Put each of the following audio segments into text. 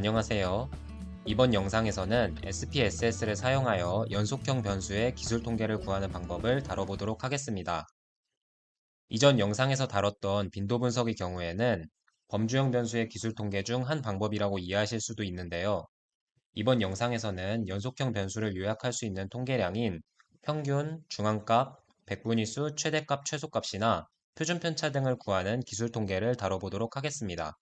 안녕하세요. 이번 영상에서는 SPSS를 사용하여 연속형 변수의 기술 통계를 구하는 방법을 다뤄보도록 하겠습니다. 이전 영상에서 다뤘던 빈도 분석의 경우에는 범주형 변수의 기술 통계 중 한 방법이라고 이해하실 수도 있는데요. 이번 영상에서는 연속형 변수를 요약할 수 있는 통계량인 평균, 중앙값, 백분위수, 최대값, 최소값이나 표준 편차 등을 구하는 기술 통계를 다뤄보도록 하겠습니다.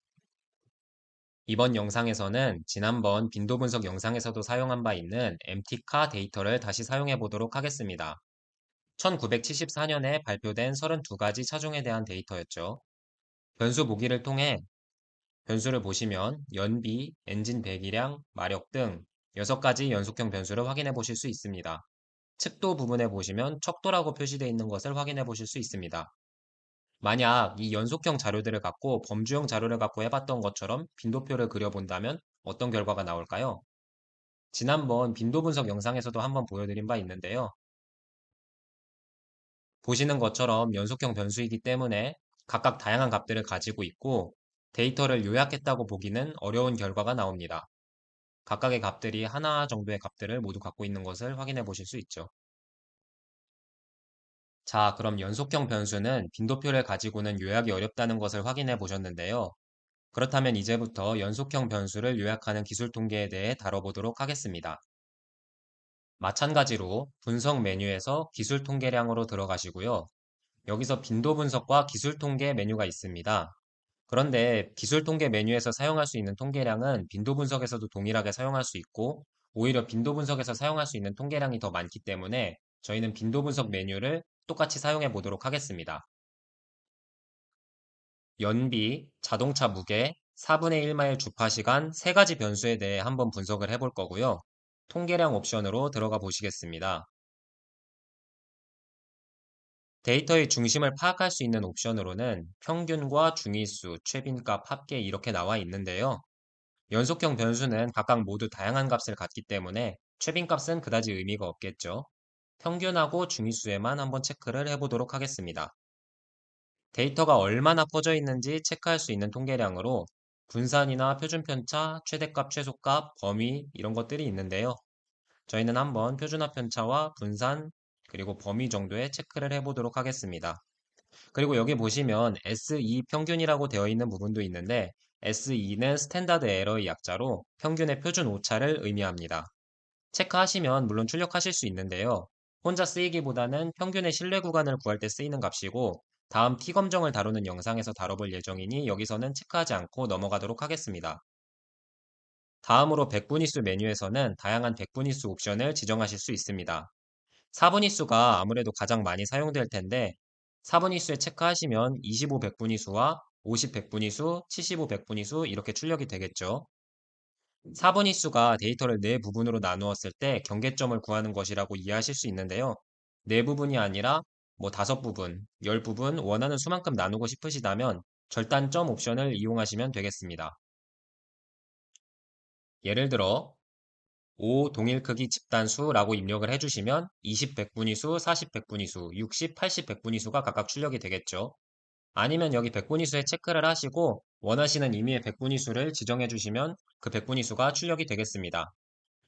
이번 영상에서는 지난번 빈도 분석 영상에서도 사용한 바 있는 MT카 데이터를 다시 사용해 보도록 하겠습니다. 1974년에 발표된 32가지 차종에 대한 데이터였죠. 변수 보기를 통해 변수를 보시면 연비, 엔진 배기량, 마력 등 6가지 연속형 변수를 확인해 보실 수 있습니다. 측도 부분에 보시면 척도라고 표시되어 있는 것을 확인해 보실 수 있습니다. 만약 이 연속형 자료들을 갖고 범주형 자료를 갖고 해봤던 것처럼 빈도표를 그려본다면 어떤 결과가 나올까요? 지난번 빈도 분석 영상에서도 한번 보여드린 바 있는데요. 보시는 것처럼 연속형 변수이기 때문에 각각 다양한 값들을 가지고 있고 데이터를 요약했다고 보기는 어려운 결과가 나옵니다. 각각의 값들이 하나 정도의 값들을 모두 갖고 있는 것을 확인해 보실 수 있죠. 자, 그럼 연속형 변수는 빈도표를 가지고는 요약이 어렵다는 것을 확인해 보셨는데요. 그렇다면 이제부터 연속형 변수를 요약하는 기술 통계에 대해 다뤄보도록 하겠습니다. 마찬가지로 분석 메뉴에서 기술 통계량으로 들어가시고요. 여기서 빈도 분석과 기술 통계 메뉴가 있습니다. 그런데 기술 통계 메뉴에서 사용할 수 있는 통계량은 빈도 분석에서도 동일하게 사용할 수 있고 오히려 빈도 분석에서 사용할 수 있는 통계량이 더 많기 때문에 저희는 빈도 분석 메뉴를 똑같이 사용해 보도록 하겠습니다. 연비, 자동차 무게, 4분의 1마일 주파 시간 세 가지 변수에 대해 한번 분석을 해볼 거고요. 통계량 옵션으로 들어가 보시겠습니다. 데이터의 중심을 파악할 수 있는 옵션으로는 평균과 중위수, 최빈값, 합계 이렇게 나와 있는데요. 연속형 변수는 각각 모두 다양한 값을 갖기 때문에 최빈값은 그다지 의미가 없겠죠. 평균하고 중위수에만 한번 체크를 해보도록 하겠습니다. 데이터가 얼마나 퍼져 있는지 체크할 수 있는 통계량으로 분산이나 표준편차, 최대값, 최소값, 범위 이런 것들이 있는데요. 저희는 한번 표준화 편차와 분산 그리고 범위 정도의 체크를 해보도록 하겠습니다. 그리고 여기 보시면 SE 평균이라고 되어 있는 부분도 있는데 SE는 스탠다드 에러의 약자로 평균의 표준 오차를 의미합니다. 체크하시면 물론 출력하실 수 있는데요. 혼자 쓰이기보다는 평균의 신뢰 구간을 구할 때 쓰이는 값이고 다음 t 검정을 다루는 영상에서 다뤄볼 예정이니 여기서는 체크하지 않고 넘어가도록 하겠습니다. 다음으로 백분위수 메뉴에서는 다양한 백분위수 옵션을 지정하실 수 있습니다. 4분위수가 아무래도 가장 많이 사용될 텐데 4분위수에 체크하시면 25 백분위수와 50 백분위수, 75 백분위수 이렇게 출력이 되겠죠. 4분위수가 데이터를 네 부분으로 나누었을 때 경계점을 구하는 것이라고 이해하실 수 있는데요. 네 부분이 아니라 뭐 다섯 부분, 열 부분 원하는 수만큼 나누고 싶으시다면 절단점 옵션을 이용하시면 되겠습니다. 예를 들어 5 동일 크기 집단수라고 입력을 해주시면 20 백분위 수, 40 백분위 수, 60, 80 백분위 수가 각각 출력이 되겠죠. 아니면 여기 백분위 수에 체크를 하시고 원하시는 임의의 백분위수를 지정해 주시면 그 백분위수가 출력이 되겠습니다.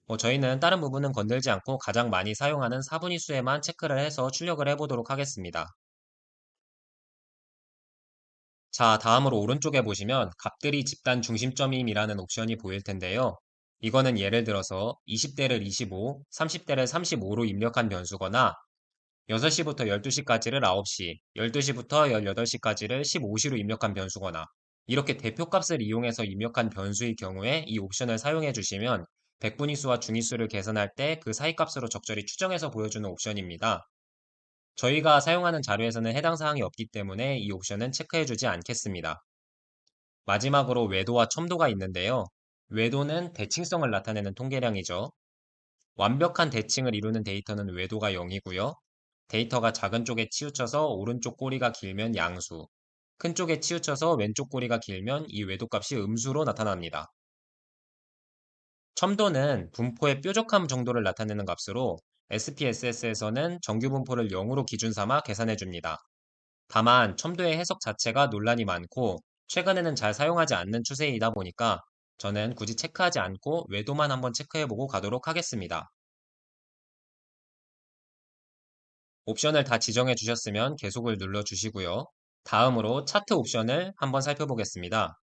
뭐 저희는 다른 부분은 건들지 않고 가장 많이 사용하는 4분위수에만 체크를 해서 출력을 해보도록 하겠습니다. 자, 다음으로 오른쪽에 보시면 값들이 집단 중심점임이라는 옵션이 보일 텐데요. 이거는 예를 들어서 20대를 25, 30대를 35로 입력한 변수거나 6시부터 12시까지를 9시, 12시부터 18시까지를 15시로 입력한 변수거나 이렇게 대표값을 이용해서 입력한 변수의 경우에 이 옵션을 사용해 주시면 백분위수와 중위수를 계산할 때 그 사이 값으로 적절히 추정해서 보여주는 옵션입니다. 저희가 사용하는 자료에서는 해당 사항이 없기 때문에 이 옵션은 체크해 주지 않겠습니다. 마지막으로 외도와 첨도가 있는데요. 외도는 대칭성을 나타내는 통계량이죠. 완벽한 대칭을 이루는 데이터는 외도가 0이고요. 데이터가 작은 쪽에 치우쳐서 오른쪽 꼬리가 길면 양수, 큰 쪽에 치우쳐서 왼쪽 꼬리가 길면 이 외도값이 음수로 나타납니다. 첨도는 분포의 뾰족함 정도를 나타내는 값으로 SPSS에서는 정규 분포를 0으로 기준 삼아 계산해 줍니다. 다만 첨도의 해석 자체가 논란이 많고 최근에는 잘 사용하지 않는 추세이다 보니까 저는 굳이 체크하지 않고 외도만 한번 체크해보고 가도록 하겠습니다. 옵션을 다 지정해 주셨으면 계속을 눌러 주시고요. 다음으로 차트 옵션을 한번 살펴보겠습니다.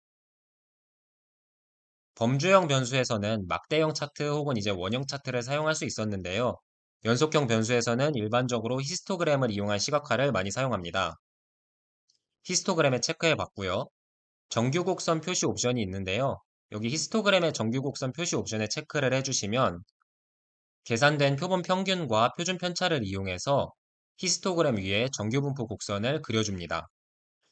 범주형 변수에서는 막대형 차트 혹은 이제 원형 차트를 사용할 수 있었는데요. 연속형 변수에서는 일반적으로 히스토그램을 이용한 시각화를 많이 사용합니다. 히스토그램에 체크해 봤고요. 정규 곡선 표시 옵션이 있는데요. 여기 히스토그램의 정규 곡선 표시 옵션에 체크를 해주시면 계산된 표본 평균과 표준 편차를 이용해서 히스토그램 위에 정규 분포 곡선을 그려줍니다.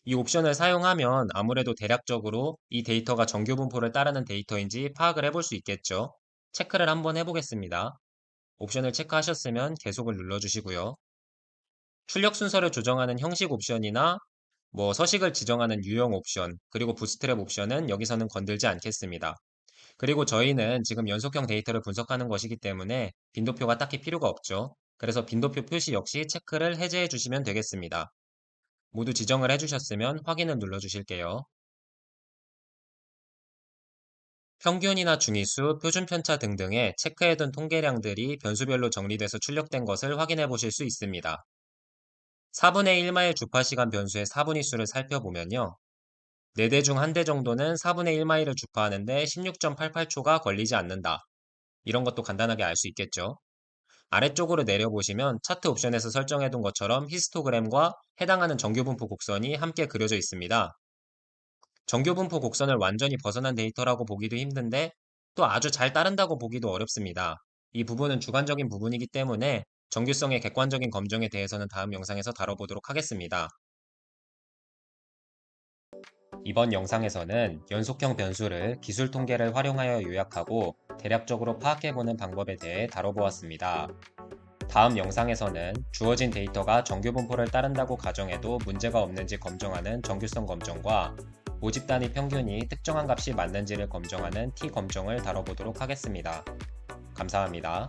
이 옵션을 사용하면 아무래도 대략적으로 이 데이터가 정규 분포를 따르는 데이터인지 파악을 해볼 수 있겠죠. 체크를 한번 해보겠습니다. 옵션을 체크하셨으면 계속을 눌러주시고요. 출력 순서를 조정하는 형식 옵션이나 뭐 서식을 지정하는 유형 옵션, 그리고 부스트랩 옵션은 여기서는 건들지 않겠습니다. 그리고 저희는 지금 연속형 데이터를 분석하는 것이기 때문에 빈도표가 딱히 필요가 없죠. 그래서 빈도표 표시 역시 체크를 해제해 주시면 되겠습니다. 모두 지정을 해주셨으면 확인을 눌러주실게요. 평균이나 중위수, 표준 편차 등등의 체크해둔 통계량들이 변수별로 정리돼서 출력된 것을 확인해 보실 수 있습니다. 4분의 1마일 주파시간 변수의 4분위 수를 살펴보면요. 4대 중 1대 정도는 4분의 1마일을 주파하는데 16.88초가 걸리지 않는다. 이런 것도 간단하게 알 수 있겠죠. 아래쪽으로 내려보시면 차트 옵션에서 설정해둔 것처럼 히스토그램과 해당하는 정규분포 곡선이 함께 그려져 있습니다. 정규분포 곡선을 완전히 벗어난 데이터라고 보기도 힘든데 또 아주 잘 따른다고 보기도 어렵습니다. 이 부분은 주관적인 부분이기 때문에 정규성의 객관적인 검증에 대해서는 다음 영상에서 다뤄보도록 하겠습니다. 이번 영상에서는 연속형 변수를 기술 통계를 활용하여 요약하고 대략적으로 파악해보는 방법에 대해 다뤄보았습니다. 다음 영상에서는 주어진 데이터가 정규 분포를 따른다고 가정해도 문제가 없는지 검증하는 정규성 검정과 모집 단위 평균이 특정한 값이 맞는지를 검증하는 T 검정을 다뤄보도록 하겠습니다. 감사합니다.